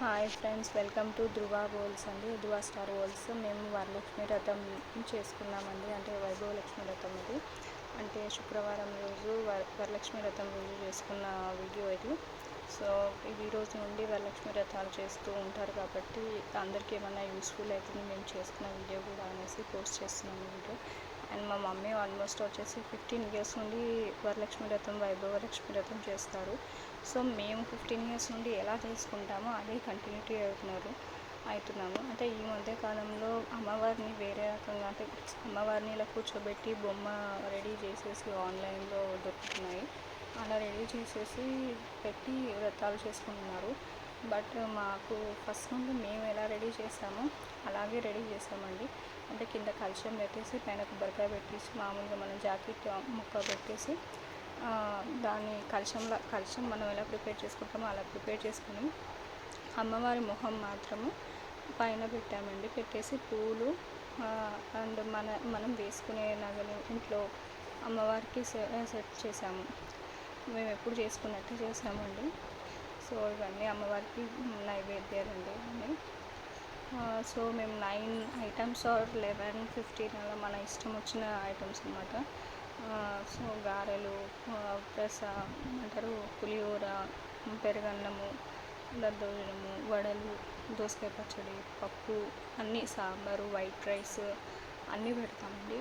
Hi friends welcome to Dhruva holes అండి. Dhruva star holes మేము వరలక్ష్మి రథం చేసుకున్నామండి. అంటే వైభవ లక్ష్మి రథం ఇది. అంటే శుక్రవారం రోజు వర వరలక్ష్మి రథం రోజు చేసుకున్న వీడియో ఇది. సో ఈ రోజు నుండి వరలక్ష్మి వ్రతాలు చేస్తూ ఉంటారు కాబట్టి అందరికీ ఏమైనా యూస్ఫుల్ అవుతుంది మేము చేసుకున్న వీడియో కూడా అనేసి పోస్ట్ చేస్తున్నాము వీడియో. అండ్ మా మమ్మీ ఆల్మోస్ట్ వచ్చేసి ఫిఫ్టీన్ ఇయర్స్ నుండి వరలక్ష్మి వ్రతం వైభవ లక్ష్మి వ్రతం చేస్తారు. సో మేము ఫిఫ్టీన్ ఇయర్స్ నుండి ఎలా చేసుకుంటామో అదే కంటిన్యూటీ అవుతున్నారు అవుతున్నాము. అంటే ఈ మధ్య కాలంలో అమ్మవారిని వేరే రకంగా అంటే అమ్మవారిని ఇలా కూర్చోబెట్టి బొమ్మ రెడీ చేసేసి ఆన్లైన్లో దొరుకుతున్నాయి. అలా రెడీ చేసేసి పెట్టి వ్రతాలు చేసుకుంటున్నారు. బట్ మాకు ఫస్ట్ నుండి మేము ఎలా రెడీ చేసామో అలాగే రెడీ చేసామండి. అంటే కింద కలుషం పెట్టేసి పైన కొబ్బరికాయ పెట్టేసి మామూలుగా మనం జాకెట్ ముక్క పెట్టేసి దాన్ని కలశంలో కలుషం మనం ఎలా ప్రిపేర్ చేసుకుంటామో అలా ప్రిపేర్ చేసుకుని అమ్మవారి మొహం మాత్రము పైన పెట్టామండి. పెట్టేసి పూలు అండ్ మన మనం వేసుకునే నగలు ఇంట్లో అమ్మవారికి సెట్ చేసాము. మేము ఎప్పుడు చేసుకున్నట్టు చేసామండి. సో ఇవన్నీ అమ్మవారికి నైవేద్యాలండి ఇవన్నీ. సో మేము nine items or eleven fifteen అలా మన ఇష్టం వచ్చిన ఐటమ్స్ అనమాట సో గారెలు ప్లస్ అంటారు పులిహోర పెరుగన్నము దద్దోజనము వడలు దోసకాయ పచ్చడి పప్పు అన్నీ సాంబారు వైట్ రైస్ అన్నీ పెడతామండి.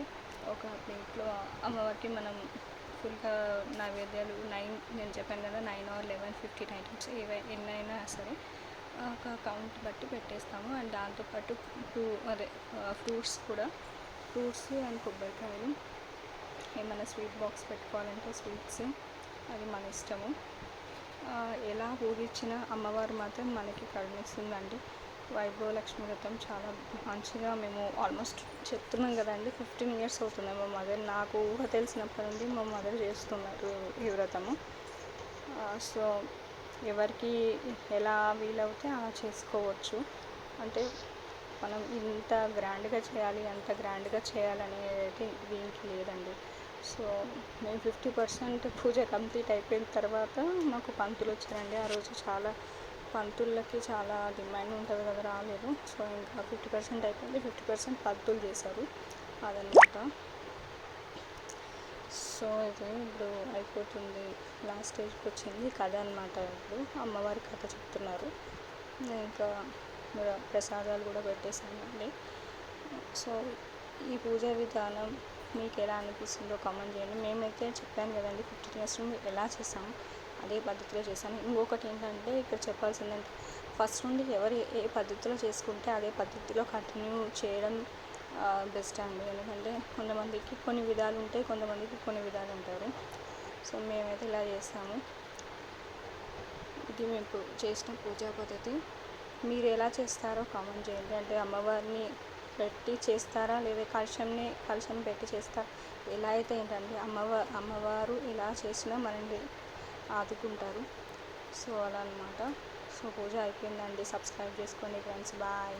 ఒక ప్లేట్లో అమ్మవారికి మనం ఫుల్గా నైవేద్యాలు నైన్ నేను చెప్పాను కదా nine or eleven fifteen items ఏవై ఎన్నైనా సరే ఒక కౌంట్ బట్టి పెట్టేస్తాము. అండ్ దాంతోపాటు ఫ్రూ అదే ఫ్రూట్స్ కూడా ఫ్రూట్స్ అండ్ కొబ్బరికాయలు. ఏమైనా స్వీట్ బాక్స్ పెట్టుకోవాలంటే స్వీట్స్ అది మన ఇష్టము. ఎలా ఊరిచ్చినా అమ్మవారు మాత్రం మనకి కరుణిస్తుందండి. వైభవ లక్ష్మి వ్రతం చాలా మంచిగా మేము ఆల్మోస్ట్ చెప్తున్నాం కదండి. ఫిఫ్టీన్ ఇయర్స్ అవుతుంది మా మదర్. నాకు ఊహ తెలిసినప్పటి నుండి మా మదర్ చేస్తున్నారు ఈ వ్రతము. సో ఎవరికి ఎలా వీలవుతే అలా చేసుకోవచ్చు. అంటే మనం ఇంత గ్రాండ్గా చేయాలి అంత గ్రాండ్గా చేయాలనేది దీనికి లేదండి. సో మేము ఫిఫ్టీ పర్సెంట్ పూజ కంప్లీట్ అయిపోయిన తర్వాత మాకు పంతులు వచ్చారండి. ఆ రోజు చాలా పంతులకి చాలా డిమాండ్ ఉంటుంది కదా రాలేదు. సో ఇంకా ఫిఫ్టీ పర్సెంట్ అయిపోయింది. ఫిఫ్టీ పర్సెంట్ పంతులు చేశారు. అదనమాట. సో ఇది ఇప్పుడు అయిపోతుంది. లాస్ట్ స్టేజ్కి వచ్చింది కథ అనమాట ఇప్పుడు. అమ్మవారి కథ చెప్తున్నారు. ఇంకా ప్రసాదాలు కూడా పెట్టేశానండి. సో ఈ పూజా విధానం మీకు ఎలా అనిపిస్తుందో కామెంట్ చేయండి. మేమైతే చెప్పాను కదండి ఫిఫ్టీన్ ఇయర్స్ ఎలా చేసాము అదే పద్ధతిలో చేశాను. ఇంకొకటి ఏంటంటే ఇక్కడ చెప్పాల్సిందంటే ఫస్ట్ నుండి ఎవరు ఏ పద్ధతిలో చేసుకుంటే అదే పద్ధతిలో కంటిన్యూ చేయడం బెస్ట్ అండి. ఎందుకంటే కొంతమందికి కొన్ని విధాలు ఉంటాయి కొంతమందికి కొన్ని విధాలు ఉంటారు సో మేమైతే ఇలా చేస్తాము. ఇది మేము చేసిన పూజా పద్ధతి. మీరు ఎలా చేస్తారో కామెంట్ చేయండి. అంటే అమ్మవారిని పెట్టి చేస్తారా? లేదా కలశంని కలశం పెట్టి చేస్తారా? ఎలా అయితే ఏంటంటే అమ్మవారు అమ్మవారు ఇలా చేసినా మనల్ని ఆదుకుంటారు. సో అలా అనమాట సో పూజ అయిపోయిందండి. సబ్స్క్రైబ్ చేసుకోండి ఫ్రెండ్స్. బాయ్.